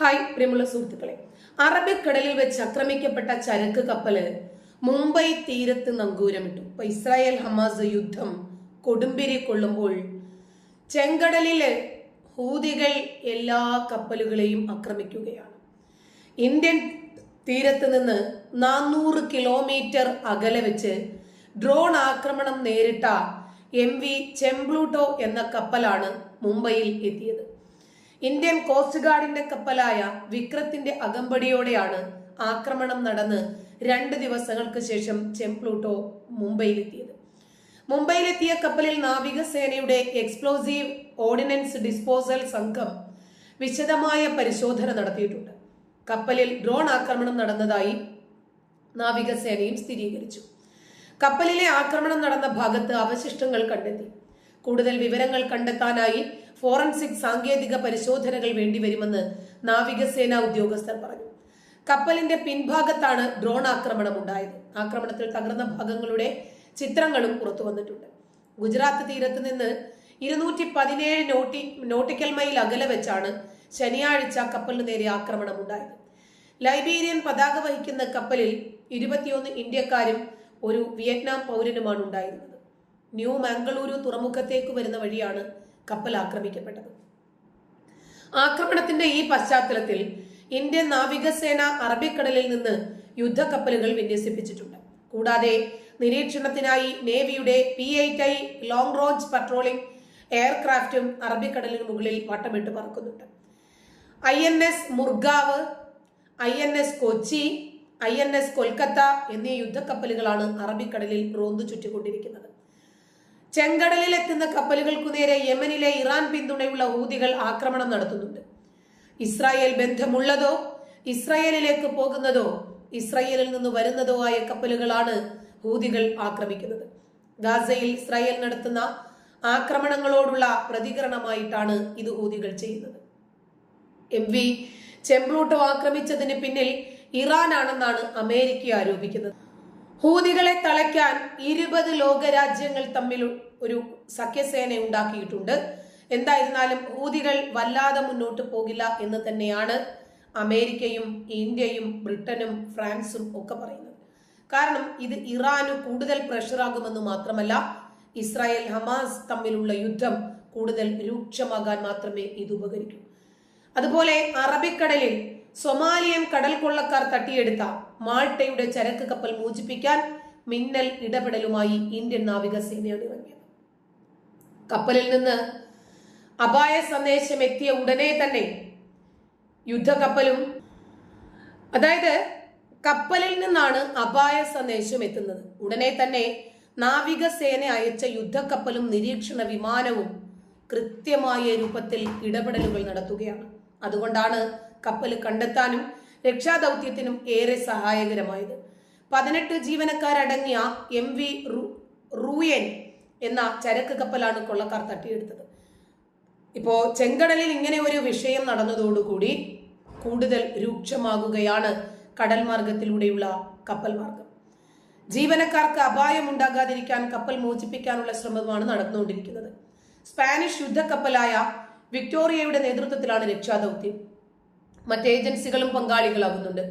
Hi പ്രിയമുള്ള സുഹൃത്തുക്കളെ. അറബിക്കടലിൽ വെച്ച് ആക്രമിക്കപ്പെട്ട ചരക്ക് കപ്പൽ മുംബൈ തീരത്ത് നങ്കൂരമിട്ടു. ഇപ്പൊ ഇസ്രായേൽ ഹമാസ് യുദ്ധം കൊടുമ്പിരി കൊള്ളുമ്പോൾ ചെങ്കടലിലെ ഹൂതികൾ എല്ലാ കപ്പലുകളെയും ആക്രമിക്കുകയാണ്. ഇന്ത്യൻ തീരത്ത് നിന്ന് നാനൂറ് കിലോമീറ്റർ അകലെ വെച്ച് ഡ്രോൺ ആക്രമണം നേരിട്ട എം വി ചെംപ്ലൂട്ടോ എന്ന കപ്പലാണ് മുംബൈയിൽ എത്തിയത്. ഇന്ത്യൻ കോസ്റ്റ് ഗാർഡിന്റെ കപ്പലായ വിക്രത്തിന്റെ അകമ്പടിയോടെയാണ് ആക്രമണം നടന്ന് രണ്ട് ദിവസങ്ങൾക്ക് ശേഷം ചെംപ്ലൂട്ടോ മുംബൈയിലെത്തിയത്. മുംബൈയിലെത്തിയ കപ്പലിൽ നാവികസേനയുടെ എക്സ്പ്ലോസീവ് ഓർഡിനൻസ് ഡിസ്പോസൽ സംഘം വിശദമായ പരിശോധന നടത്തിയിട്ടുണ്ട്. കപ്പലിൽ ഡ്രോൺ ആക്രമണം നടന്നതായി നാവികസേനയും സ്ഥിരീകരിച്ചു. കപ്പലിലെ ആക്രമണം നടന്ന ഭാഗത്ത് അവശിഷ്ടങ്ങൾ കണ്ടെത്തി. കൂടുതൽ വിവരങ്ങൾ കണ്ടെത്താനായി ഫോറൻസിക് സാങ്കേതിക പരിശോധനകൾ വേണ്ടിവരുമെന്ന് നാവികസേന ഉദ്യോഗസ്ഥർ പറഞ്ഞു. കപ്പലിന്റെ പിൻഭാഗത്താണ് ഡ്രോൺ ആക്രമണം ഉണ്ടായത് ആക്രമണത്തിൽ തകർന്ന ഭാഗങ്ങളുടെ ചിത്രങ്ങളും പുറത്തു വന്നിട്ടുണ്ട് ഗുജറാത്ത് തീരത്ത് നിന്ന് ഇരുന്നൂറ്റി പതിനേഴ് നോട്ടി നോട്ടിക്കൽ മൈൽ അകലെ വെച്ചാണ് ശനിയാഴ്ച കപ്പലിന് നേരെ ആക്രമണം ഉണ്ടായത് ലൈബീരിയൻ പതാക വഹിക്കുന്ന കപ്പലിൽ ഇരുപത്തിയൊന്ന് ഇന്ത്യക്കാരും ഒരു വിയറ്റ്നാം പൗരനുമാണ് ഉണ്ടായിരുന്നത് ന്യൂ മംഗളൂരു തുറമുഖത്തേക്ക് വരുന്ന വഴിയാണ് കപ്പൽ ആക്രമിക്കപ്പെട്ടത്. ആക്രമണത്തിന്റെ ഈ പശ്ചാത്തലത്തിൽ ഇന്ത്യൻ നാവികസേന അറബിക്കടലിൽ നിന്ന് യുദ്ധക്കപ്പലുകൾ വിന്യസിപ്പിച്ചിട്ടുണ്ട്. കൂടാതെ നിരീക്ഷണത്തിനായി നേവിയുടെ P eight I long range patrolling എയർക്രാഫ്റ്റും അറബിക്കടലിന് മുകളിൽ വട്ടമിട്ട് പറക്കുന്നുണ്ട്. I N S Mormugao I N S Kochi I N S Kolkata എന്നീ യുദ്ധക്കപ്പലുകളാണ് അറബിക്കടലിൽ റോന്തു ചുറ്റിക്കൊണ്ടിരിക്കുന്നത്. ചെങ്കടലിൽ എത്തുന്ന കപ്പലുകൾക്കു നേരെ യമനിലെ ഇറാൻ പിന്തുണയുള്ള ഹൂതികൾ ആക്രമണം നടത്തുന്നുണ്ട്. ഇസ്രായേൽ ബന്ധമുള്ളതോ ഇസ്രായേലിലേക്ക് പോകുന്നതോ ഇസ്രായേലിൽ നിന്ന് വരുന്നതോ ആയ കപ്പലുകളാണ് ഹൂതികൾ ആക്രമിക്കുന്നത്. ഗാസയിൽ ഇസ്രായേൽ നടത്തുന്ന ആക്രമണങ്ങളോടുള്ള പ്രതികരണമായിട്ടാണ് ഇത് ഹൂതികൾ ചെയ്യുന്നത്. എം വി ചെമ്പ്ലൂട്ടോ ആക്രമിച്ചതിന് പിന്നിൽ ഇറാനാണെന്നാണ് അമേരിക്ക ആരോപിക്കുന്നത്. ഹൂതികളെ തളയ്ക്കാൻ ഇരുപത് ലോകരാജ്യങ്ങൾ തമ്മിൽ ഒരു സഖ്യസേന ഉണ്ടാക്കിയിട്ടുണ്ട്. എന്തായിരുന്നാലും ഹൂതികൾ വല്ലാതെ മുന്നോട്ട് പോകില്ല എന്ന് തന്നെയാണ് അമേരിക്കയും ഇന്ത്യയും ബ്രിട്ടനും ഫ്രാൻസും ഒക്കെ പറയുന്നത്. കാരണം ഇത് ഇറാന് കൂടുതൽ പ്രഷറാകുമെന്ന് മാത്രമല്ല ഇസ്രായേൽ ഹമാസ് തമ്മിലുള്ള യുദ്ധം കൂടുതൽ രൂക്ഷമാകാൻ മാത്രമേ ഇത് ഉപകരിക്കൂ. അതുപോലെ അറബിക്കടലിൽ സൊമാലിയൻ കടൽ കൊള്ളക്കാർ തട്ടിയെടുത്ത മാൾട്ടയുടെ ചരക്ക് കപ്പൽ മോചിപ്പിക്കാൻ മിന്നൽ ഇടപെടലുമായി ഇന്ത്യൻ നാവികസേനയാണ് ഇറങ്ങിയത് കപ്പലിൽ നിന്ന് അപായ സന്ദേശം എത്തിയ ഉടനെ തന്നെ യുദ്ധക്കപ്പലും അതായത് കപ്പലിൽ നിന്നാണ് അപായ സന്ദേശം എത്തുന്നത്. ഉടനെ തന്നെ നാവികസേന അയച്ച യുദ്ധക്കപ്പലും നിരീക്ഷണ വിമാനവും കൃത്യമായ രൂപത്തിൽ ഇടപെടലുകൾ നടത്തുകയാണ്. അതുകൊണ്ടാണ് കപ്പൽ കണ്ടെത്താനും രക്ഷാദൗത്യത്തിനും ഏറെ സഹായകരമായത്. പതിനെട്ട് ജീവനക്കാരടങ്ങിയ എം വി റൂയൻ എന്ന ചരക്ക് കപ്പലാണ് കൊള്ളക്കാർ തട്ടിയെടുത്തത്. ഇപ്പോ ചെങ്കടലിൽ ഇങ്ങനെ ഒരു വിഷയം നടന്നതോടുകൂടി കൂടുതൽ രൂക്ഷമാകുകയാണ് കടൽ മാർഗത്തിലൂടെയുള്ള കപ്പൽ മാർഗം. ജീവനക്കാർക്ക് അപായം ഉണ്ടാകാതിരിക്കാൻ കപ്പൽ മോചിപ്പിക്കാനുള്ള ശ്രമമാണ് നടന്നുകൊണ്ടിരിക്കുന്നത്. സ്പാനിഷ് യുദ്ധക്കപ്പലായ വിക്ടോറിയയുടെ നേതൃത്വത്തിലാണ് രക്ഷാദൗത്യം. മറ്റ് ഏജൻസികളും പങ്കാളികളാകുന്നുണ്ട്.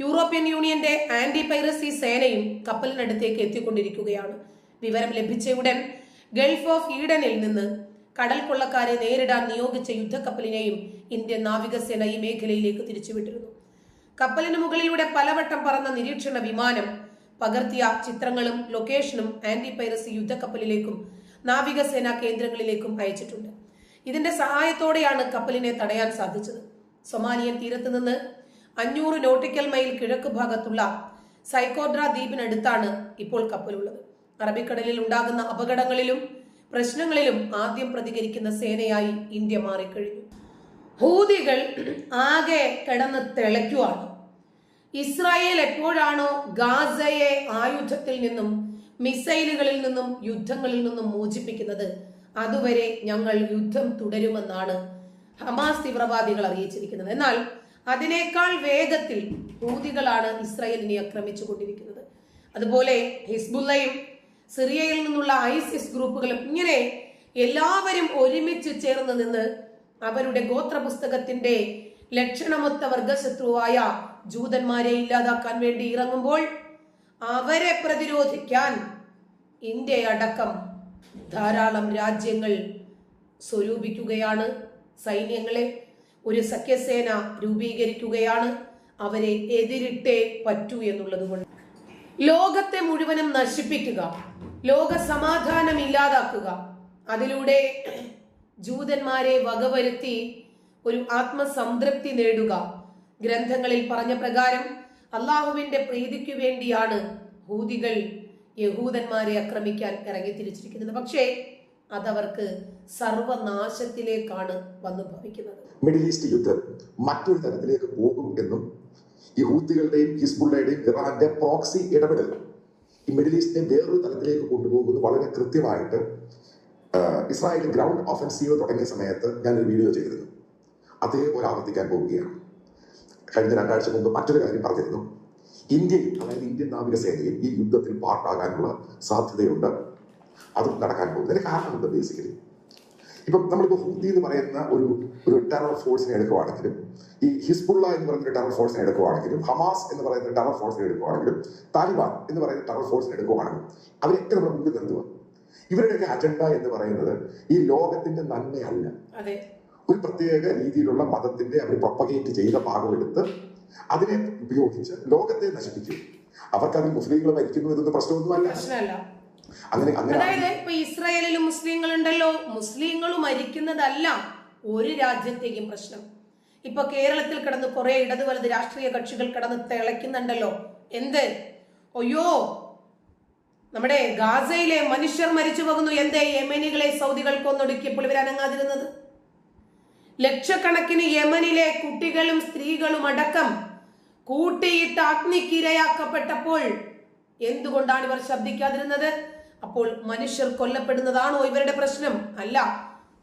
യൂറോപ്യൻ യൂണിയന്റെ ആന്റി പൈറസി സേനയും കപ്പലിനടുത്തേക്ക് എത്തിക്കൊണ്ടിരിക്കുകയാണ്. വിവരം ലഭിച്ച ഉടൻ ഗൾഫ് ഓഫ് ഈഡനിൽ നിന്ന് കടൽ കൊള്ളക്കാരെ നേരിടാൻ നിയോഗിച്ച യുദ്ധക്കപ്പലിനെയും ഇന്ത്യൻ നാവികസേന ഈ മേഖലയിലേക്ക് തിരിച്ചുവിട്ടിരുന്നു. കപ്പലിന് മുകളിലൂടെ പലവട്ടം പറന്ന നിരീക്ഷണ വിമാനം പകർത്തിയ ചിത്രങ്ങളും ലൊക്കേഷനും ആന്റി പൈറസി യുദ്ധക്കപ്പലിലേക്കും നാവികസേന കേന്ദ്രങ്ങളിലേക്കും അയച്ചിട്ടുണ്ട്. ഇതിന്റെ സഹായത്തോടെയാണ് കപ്പലിനെ തടയാൻ സാധിച്ചത്. സൊമാലിയൻ തീരത്ത് നിന്ന് അഞ്ഞൂറ് നോട്ടിക്കൽ മൈൽ കിഴക്ക് ഭാഗത്തുള്ള സൈക്കോഡ്ര ദ്വീപിനടുത്താണ് ഇപ്പോൾ കപ്പലുള്ളത്. അറബിക്കടലിൽ ഉണ്ടാകുന്ന അപകടങ്ങളിലും പ്രശ്നങ്ങളിലും ആദ്യം പ്രതികരിക്കുന്ന സേനയായി ഇന്ത്യ മാറിക്കഴിഞ്ഞു. ഹൂതികൾ ആകെ കിടന്ന് തിളയ്ക്കുവാണ്. ഇസ്രായേൽ എപ്പോഴാണോ ഗാസയെ ആയുധത്തിൽ നിന്നും മിസൈലുകളിൽ നിന്നും യുദ്ധങ്ങളിൽ നിന്നും മോചിപ്പിക്കുന്നത് അതുവരെ ഞങ്ങൾ യുദ്ധം തുടരുമെന്നാണ് ഹമാസ് തീവ്രവാദികൾ അറിയിച്ചിരിക്കുന്നത്. എന്നാൽ അതിനേക്കാൾ വേഗത്തിൽ ഹൂതികളാണ് ഇസ്രയേലിനെ ആക്രമിച്ചു കൊണ്ടിരിക്കുന്നത് അതുപോലെ ഹിസ്ബുല്ലയും സിറിയയിൽ നിന്നുള്ള ഐസിസ് ഗ്രൂപ്പുകളും ഇങ്ങനെ എല്ലാവരും ഒരുമിച്ച് ചേർന്ന് നിന്ന് അവരുടെ ഗോത്രപുസ്തകത്തിന്റെ ലക്ഷണമൊത്ത വർഗശത്രുവായ ജൂതന്മാരെ ഇല്ലാതാക്കാൻ വേണ്ടി ഇറങ്ങുമ്പോൾ അവരെ പ്രതിരോധിക്കാൻ ഇന്ത്യ അടക്കം ധാരാളം രാജ്യങ്ങൾ സ്വരൂപിക്കുകയാണ്. സൈന്യങ്ങളെ ഒരു സഖ്യസേന രൂപീകരിക്കുകയാണ്. അവരെ എതിരിട്ടേ പറ്റൂ എന്നുള്ളത് കൊണ്ട്. ലോകത്തെ മുഴുവനും നശിപ്പിക്കുക ലോക സമാധാനം ഇല്ലാതാക്കുക. അതിലൂടെ ജൂതന്മാരെ വകവരുത്തി ഒരു ആത്മസംതൃപ്തി നേടുക. ഗ്രന്ഥങ്ങളിൽ പറഞ്ഞ പ്രകാരം അള്ളാഹുവിന്റെ പ്രീതിക്ക് വേണ്ടിയാണ് ഹൂതികൾ യഹൂദന്മാരെ ആക്രമിക്കാൻ ഇറങ്ങി തിരിച്ചിരിക്കുന്നത്. പക്ഷേ അതവർക്ക് സർവനാശത്തിലേക്കാണ് വന്നു ഭവിക്കുന്നത്. മിഡിൽ ഈസ്റ്റ് യുദ്ധം മറ്റൊരു തരത്തിലേക്ക് പോകും എന്നും ഈ ഹൂത്തികളുടെയും ഹിസ്ബുള്ളയുടെയും ഇറാന്റെ പ്രോക്സി ഇടപെടൽ ഈ മിഡിൽ ഈസ്റ്റിനെ വേറൊരു തലത്തിലേക്ക് കൊണ്ടുപോകുന്നത് വളരെ കൃത്യമായിട്ട് ഇസ്രായേൽ ഗ്രൗണ്ട് ഒഫൻസീവ് തുടങ്ങിയ സമയത്ത് ഞാനൊരു വീഡിയോ ചെയ്തിരുന്നു. അതേ പോലെ ആവർത്തിക്കാൻ പോവുകയാണ്. കഴിഞ്ഞ രണ്ടാഴ്ച മുമ്പ് മറ്റൊരു കാര്യം പറഞ്ഞിരുന്നു. ഇന്ത്യയിൽ അതായത് ഇന്ത്യൻ നാവികസേനയിൽ ഈ യുദ്ധത്തിൽ പാർട്ടാകാനുള്ള സാധ്യതയുണ്ട്. അതും നടക്കാൻ പോകുന്നതിന് കാരണമുണ്ട് ബേസിക്കലി ഇപ്പം നമ്മളിപ്പോൾ ഹൂദി എന്ന് പറയുന്ന ഒരു ഒരു ടെറർ ഫോഴ്സിനെ എടുക്കുവാണെങ്കിലും ഈ ഹിസ്ബുള്ള എന്ന് പറയുന്ന ടെറർ ഫോഴ്സിനെ എടുക്കുവാണെങ്കിലും ഹമാസ് എന്ന് പറയുന്ന ടെറർ ഫോഴ്സിനെ എടുക്കുവാണെങ്കിലും താലിബാൻ എന്ന് പറയുന്ന ടെറർ ഫോഴ്സിനെ എടുക്കുവാണെങ്കിലും അവരൊക്കെ മുമ്പിൽ മുന്നിൽ നിർത്തുക ഇവരുടെയൊക്കെ അജണ്ട എന്ന് പറയുന്നത് ഈ ലോകത്തിന്റെ നന്മയല്ല. ഒരു പ്രത്യേക രീതിയിലുള്ള മതത്തിന്റെ അവർ പ്രൊപ്പഗേറ്റ് ചെയ്ത ഭാഗമെടുത്ത് അതിനെ ഉപയോഗിച്ച് ലോകത്തെ നശിപ്പിക്കും. അവർക്കതിൽ മുസ്ലിങ്ങൾ മരിക്കുന്നു എന്നൊന്നും പ്രശ്നമൊന്നുമല്ല. അങ്ങനെ അതായത് ഇപ്പൊ ഇസ്രായേലിൽ മുസ്ലിങ്ങൾ ഉണ്ടല്ലോ മുസ്ലിങ്ങൾ മരിക്കുന്നതല്ല ഒരു രാജ്യത്തേക്കും പ്രശ്നം. ഇപ്പൊ കേരളത്തിൽ കിടന്ന് കുറെ ഇടത് വലത് രാഷ്ട്രീയ കക്ഷികൾ കിടന്ന് തിളയ്ക്കുന്നുണ്ടല്ലോ. എന്ത്? അയ്യോ നമ്മുടെ ഗാസയിലെ മനുഷ്യർ മരിച്ചു പോകുന്നു. എന്തേ യമനികളെ സൗദികൾ കൊന്നൊടുക്കിയപ്പോൾ ഇവരനങ്ങാതിരുന്നത് ലക്ഷക്കണക്കിന് യമനിലെ കുട്ടികളും സ്ത്രീകളും അടക്കം കൂട്ടിയിട്ട് അഗ്നിക്കിരയാക്കപ്പെട്ടപ്പോൾ എന്തുകൊണ്ടാണ് ഇവർ ശബ്ദിക്കാതിരുന്നത്? അപ്പോൾ മനുഷ്യർ കൊല്ലപ്പെടുന്നതാണോ ഇവരുടെ പ്രശ്നം? അല്ല.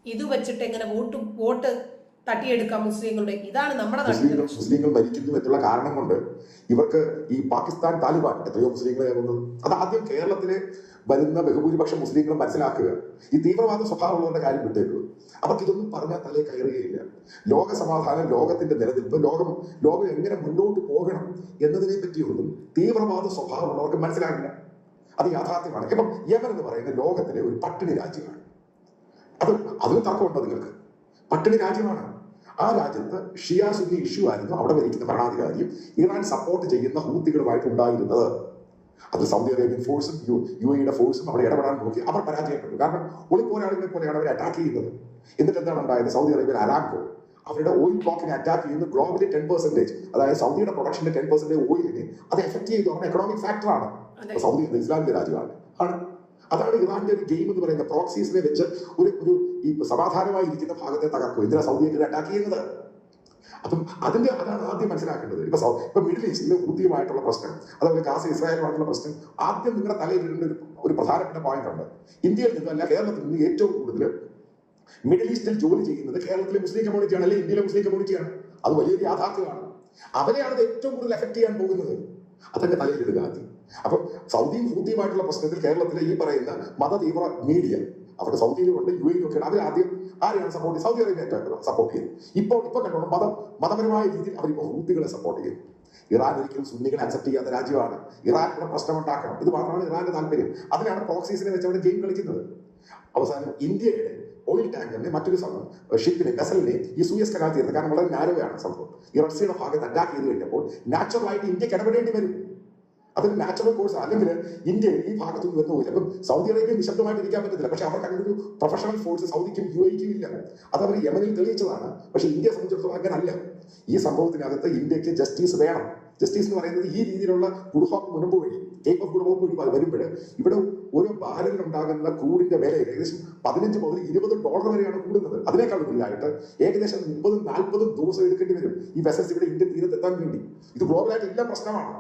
ഇത് വെച്ചിട്ട് എങ്ങനെ വോട്ട് വോട്ട് തട്ടിയെടുക്കാം മുസ്ലിങ്ങളുടെ? ഇതാണ് നമ്മുടെ മുസ്ലിങ്ങൾ മുസ്ലിങ്ങൾ മരിക്കുന്നു എന്നുള്ള കാരണം കൊണ്ട് ഇവർക്ക് ഈ പാകിസ്ഥാൻ താലിബാൻ എത്രയോ മുസ്ലിങ്ങളെ അത് ആദ്യം കേരളത്തിലെ വരുന്ന ബഹുഭൂരിപക്ഷം മുസ്ലിങ്ങൾ മനസ്സിലാക്കുക. ഈ തീവ്രവാദ സ്വഭാവമുള്ളവരുടെ കാര്യം വിട്ടേക്കുക അവർക്ക് ഇതൊന്നും പറഞ്ഞാൽ തലേ കയറുകയില്ല. ലോക സമാധാനം ലോകത്തിന്റെ നിലനിൽപ്പ് ലോകം ലോകം എങ്ങനെ മുന്നോട്ട് പോകണം എന്നതിനെ പറ്റിയൊന്നും തീവ്രവാദ സ്വഭാവമുള്ളവർക്ക് മനസ്സിലാകില്ല. അത് യാഥാർത്ഥ്യമാണ്. ഇപ്പം യമൻ എന്ന് പറയുന്നത് ലോകത്തിലെ ഒരു പട്ടിണി രാജ്യമാണ്. അത് അതിന് തർക്കമുണ്ടോ നിങ്ങൾക്ക്? പട്ടിണി രാജ്യമാണ്. ആ രാജ്യത്ത് ഷിയാ സുന്നി ഇഷ്യൂ ആയിരുന്നു അവിടെ ഭരിക്കുന്ന ഭരണാധികാരിയും ഇറാൻ സപ്പോർട്ട് ചെയ്യുന്ന ഹൂത്തികളുമായിട്ട് ഉണ്ടായിരുന്നത്. അത് സൗദി അറേബ്യൻ ഫോഴ്സും യു യു എയുടെ ഫോഴ്സും അവിടെ ഇടപെടാൻ നോക്കി അവർ പരാജയപ്പെട്ടു. കാരണം ഒളിപ്പോരാളികളെ പോലെയാണ് അവരെ അറ്റാക്ക് ചെയ്യുന്നത്. എന്നിട്ട് എന്താണ് ഉണ്ടായത്? സൗദി അറേബ്യൻ അരാംകോ അവരുടെ ഓയിൽ ബ്ലോക്കിനെ അറ്റാക്ക് ചെയ്യുന്ന. ഗ്ലോബലി ടെൻ പെർസെന്റേജ് അതായത് സൗദിയുടെ പ്രൊഡക്ഷന്റെ ടെൻ പെർസെന്റേജ് ഓയിലിനെ അത് എഫക്ട് ചെയ്തു. അവരുടെ എക്കണോമിക് ഫാക്ടറാണ്. സൗദി എന്ന ഇസ്ലാമിക രാജ്യമാണ്. ആണ്. അതാണ് ഇറാന്റെ ഒരു ഗെയിം എന്ന് പറയുന്നത് പ്രോക്സീസിനെ വെച്ച് ഒരു ഒരു ഈ സമാധാനമായി ഇരിക്കുന്ന ഭാഗത്തെ തകർക്കും. എന്തിനാ സൗദിയൊക്കെ അറ്റാക്ക് ചെയ്യുന്നത്? അപ്പം അതിന്റെ അതാണ് ആദ്യം മനസ്സിലാക്കേണ്ടത്. ഇപ്പൊ ഇപ്പൊ മിഡിൽ ഈസ്റ്റിലെ ഊതിയുമായിട്ടുള്ള പ്രശ്നം അതുപോലെ ഗാസ ഇസ്രായേലുമായിട്ടുള്ള പ്രശ്നം ആദ്യം നിങ്ങളുടെ തലയിൽ ഒരു ഒരു പ്രധാനപ്പെട്ട പോയിന്റ് ഉണ്ട്. ഇന്ത്യയിൽ നിന്നല്ല കേരളത്തിൽ നിന്ന് ഏറ്റവും കൂടുതൽ മിഡിൽ ഈസ്റ്റിൽ ജോലി ചെയ്യുന്നത് കേരളത്തിലെ മുസ്ലിം കമ്മ്യൂണിറ്റിയാണ് അല്ലെങ്കിൽ ഇന്ത്യയിലെ മുസ്ലിം കമ്മ്യൂണിറ്റിയാണ് അത് വലിയൊരു യാഥാർത്ഥ്യമാണ്. അവരെയാണ് അത് ഏറ്റവും കൂടുതൽ എഫക്ട് ചെയ്യാൻ പോകുന്നത്. അതൊക്കെ തലയിലിടുക ആദ്യം. അപ്പൊ സൗദിയും ഹൂത്തിയുമായിട്ടുള്ള പ്രശ്നത്തിൽ കേരളത്തിലെ ഈ പറയുന്ന മത തീവ്ര മീഡിയ അവരുടെ സൗദിയിലുമുണ്ട് യു എയിലും ഒക്കെ അതിൽ ആദ്യം ആരെയാണ് സപ്പോർട്ട് ചെയ്യുന്നത്? സൗദി അറേബ്യ സപ്പോർട്ട് ചെയ്യുന്നത്. ഇപ്പോൾ ഇപ്പോൾ കണ്ടോണം മതം മതപരമായ രീതിയിൽ അവർ ഇപ്പോൾ ഹൂത്തികളെ സപ്പോർട്ട് ചെയ്യുന്നു ഇറാൻ ഒരിക്കലും സുന്നികളെ അക്സെപ്റ്റ് ചെയ്യാത്ത രാജ്യമാണ്. ഇറാൻ ഇവിടെ പ്രശ്നം ഉണ്ടാക്കണം. ഇത് മാത്രമാണ് ഇറാന്റെ താല്പര്യം. അതിനാണ് പ്രോക്സീസിനെ വെച്ച് അവിടെ ഗെയിം കളിക്കുന്നത്. അവസാനം ഇന്ത്യയുടെ ഓയിൽ ടാങ്കറിനെ മറ്റൊരു സംഭവം ഷിപ്പിനെ വെസലിനെ ഈ സൂയസ് കനാൽ തീർന്നത് കാരണം വളരെ നാരോയാണ് സംഭവം. ഈ റഷ്യയുടെ ഭാഗത്ത് അറ്റാക്ക് ചെയ്ത് കഴിഞ്ഞപ്പോൾ നാച്ചുറലായിട്ട് ഇന്ത്യയ്ക്ക് ഇടപെടേണ്ടി വരും. അതൊരു നാച്ചുറൽ കോഴ്സ് അല്ലെങ്കിൽ ഇന്ത്യ ഈ ഭാഗത്തു നിന്ന് വരുന്ന പോയില്ല സൗദി അറേബ്യ നിശബ്ദമായിട്ട് ഇരിക്കാൻ പറ്റത്തില്ല. പക്ഷെ അവർക്ക് അങ്ങനെ ഒരു പ്രൊഫഷണൽ ഫോഴ്സ് സൗദിക്കും യു ഇല്ല. അത് അവർ യമനിൽ തെളിയിച്ചതാണ്. പക്ഷെ ഇന്ത്യ സംബന്ധിച്ചിടത്തോളം അങ്ങനെ അല്ല ഈ സംഭവത്തിനകത്ത് ഇന്ത്യയ്ക്ക് ജസ്റ്റിസ് വേണം. ജസ്റ്റിസ് എന്ന് പറയുന്നത് ഈ രീതിയിലുള്ള ഗുഡ്ഹോപ്പ് മുൻപ് വഴി കേപ്പ് ഓഫ് ഗുഡ്ഹോപ്പ് വഴി വരുമ്പോൾ ഇവിടെ ഒരു ബാരലിനുണ്ടാകുന്ന ക്രൂഡിന്റെ വില ഏകദേശം പതിനഞ്ച് മുതൽ ഇരുപത് ഡോളർ വരെയാണ് കൂടുന്നത്. അതിനേക്കാൾ കൂടുതലായിട്ട് ഏകദേശം മുപ്പതും നാൽപ്പതും ദിവസം എടുക്കേണ്ടി വരും. ഈ വെസൽസ് ഇവിടെ ഇന്ത്യൻ തീരത്തെത്താൻ വേണ്ടി. ഇത് ഗ്ലോബലായിട്ട് എല്ലാ പ്രശ്നമാണ്.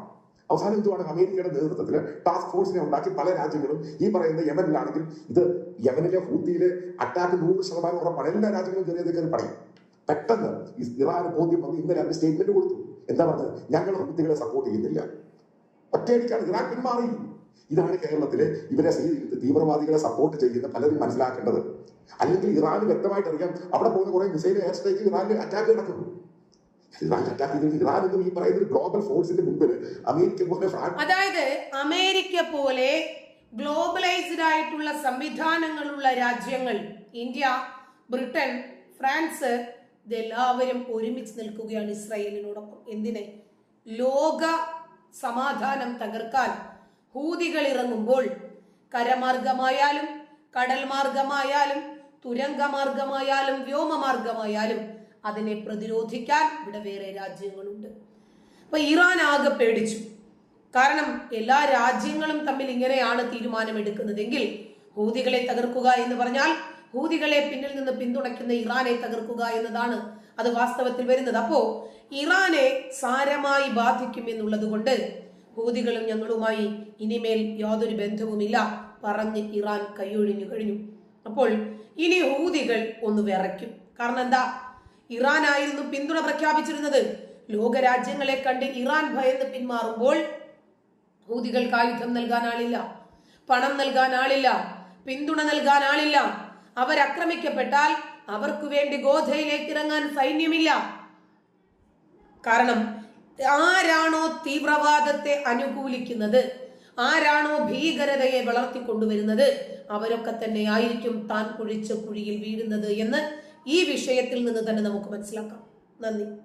അവസാനം എന്തുവാണ് അമേരിക്കയുടെ നേതൃത്വത്തിൽ ടാസ്ക് ഫോഴ്സിനെ ഉണ്ടാക്കി പല രാജ്യങ്ങളും ഈ പറയുന്ന യമനിലാണെങ്കിൽ ഇത് യമനിലെ ഹൂത്തിയിലെ അറ്റാക്ക് നൂറ് ശതമാനം ഉറപ്പാണ് എല്ലാ രാജ്യങ്ങളും ചെറിയ കയറി പറയും. പെട്ടെന്ന് ഇറാന് ബോധ്യം വന്ന് ഇന്നലെ അവർ സ്റ്റേറ്റ്മെന്റ് കൊടുത്തു. എന്താ പറഞ്ഞത്? ഞങ്ങൾ ഹൂത്തികളെ സപ്പോർട്ട് ചെയ്യുന്നില്ല. ഒറ്റയടിക്കാണ്. ഇറാൻ പിന്മാറി. ഇതാണ് കേരളത്തിലെ ഇവരെ തീവ്രവാദികളെ സപ്പോർട്ട് ചെയ്യുന്ന പലരും മനസ്സിലാക്കേണ്ടത്. അല്ലെങ്കിൽ ഇറാന് വ്യക്തമായിട്ട് അറിയാം. അവിടെ പോകുന്ന കുറെ മിസൈൽ എയർ സ്ട്രൈക്ക് ഇറാനിൽ അറ്റാക്ക് നടക്കുന്നു. ഗ്ലോബൽ ഫോഴ്സിന്റെ മുമ്പിൽ അമേരിക്ക പോലെ അതായത് അമേരിക്ക പോലെ ഗ്ലോബലൈസ്ഡ് ആയിട്ടുള്ള സംവിധാനങ്ങളുള്ള രാജ്യങ്ങൾ ഇന്ത്യ ബ്രിട്ടൻ ഫ്രാൻസ് ഇതെല്ലാവരും ഒരുമിച്ച് നിൽക്കുകയാണ് ഇസ്രായേലിനോടൊപ്പം. എന്തിനെ? ലോക സമാധാനം തകർക്കാൻ. ഹൂതികൾ ഇറങ്ങുമ്പോൾ കരമാർഗമായാലും കടൽ മാർഗമായാലും തുരങ്കമാർഗമായാലും വ്യോമമാർഗമായാലും അതിനെ പ്രതിരോധിക്കാൻ ഇവിടെ വേറെ രാജ്യങ്ങളുണ്ട്. അപ്പൊ ഇറാൻ ആകെ പേടിച്ചു. കാരണം എല്ലാ രാജ്യങ്ങളും തമ്മിൽ ഇങ്ങനെയാണ് തീരുമാനമെടുക്കുന്നതെങ്കിൽ ഹൂതികളെ തകർക്കുക എന്ന് പറഞ്ഞാൽ ഹൂതികളെ പിന്നിൽ നിന്ന് പിന്തുണയ്ക്കുന്ന ഇറാനെ തകർക്കുക എന്നതാണ് അത് വാസ്തവത്തിൽ വരുന്നത്. അപ്പോ ഇറാനെ സാരമായി ബാധിക്കും എന്നുള്ളത് കൊണ്ട് ഹൂതികളും ഞങ്ങളുമായി ഇനിമേൽ യാതൊരു ബന്ധവുമില്ല പറഞ്ഞ് ഇറാൻ കൈയൊഴിഞ്ഞു കഴിഞ്ഞു. അപ്പോൾ ഇനി ഹൂതികൾ ഒന്ന് വിറയ്ക്കും. കാരണം എന്താ? ഇറാൻ ആയിരുന്നു പിന്തുണ പ്രഖ്യാപിച്ചിരുന്നത്. ലോകരാജ്യങ്ങളെ കണ്ട് ഇറാൻ ഭയന്ന് പിന്മാറുമ്പോൾ ഹൂതികൾക്ക് ആയുധം നൽകാൻ ആളില്ല പണം നൽകാൻ ആളില്ല പിന്തുണ നൽകാൻ ആളില്ല അവരക്രമിക്കപ്പെട്ടാൽ അവർക്ക് വേണ്ടി ഗോധയിലേക്ക് ഇറങ്ങാൻ സൈന്യമില്ല. കാരണം ആരാണോ തീവ്രവാദത്തെ അനുകൂലിക്കുന്നത് ആരാണോ ഭീകരതയെ വളർത്തിക്കൊണ്ടുവരുന്നത് അവരൊക്കെ തന്നെ ആയിരിക്കും താൻ കുഴിച്ച കുഴിയിൽ വീഴുന്നത് എന്ന് ഈ വിഷയത്തിൽ നിന്ന് തന്നെ നമുക്ക് മനസ്സിലാക്കാം. നന്ദി.